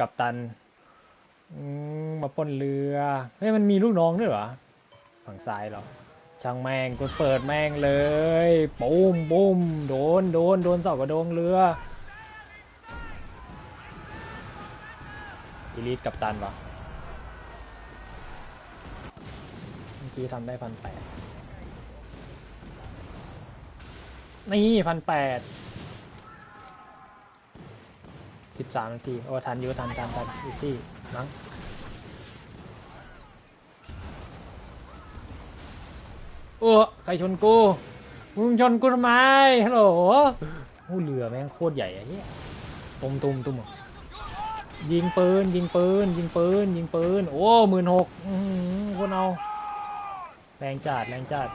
กัปตันมาป้นเรือเฮ้ยมันมีลูกน้องด้วยเหรอฝั่งซ้ายเหรอช่างแม่งกูเปิดแม่งเลยปุ้มปุ้มโดนโดนโดนเสากระโดงเรืออีลิทกัปตันปะเมื่อกี้ทำได้พันแปดนี่พันแปด สิบสามนาที โอ้ ทันอยู่ทันทันทันอีซี่มั้งโอ้ใครชนกู มึงชนกูทำไม ฮัลโหลโอ้เรือแม่งโคตรใหญ่อะเฮียตุมตุมตุมยิงปืน ยิงปืน ยิงปืน ยิงปืน โอ้หมื่นหกคตรเอา แรงจัดแรงจัด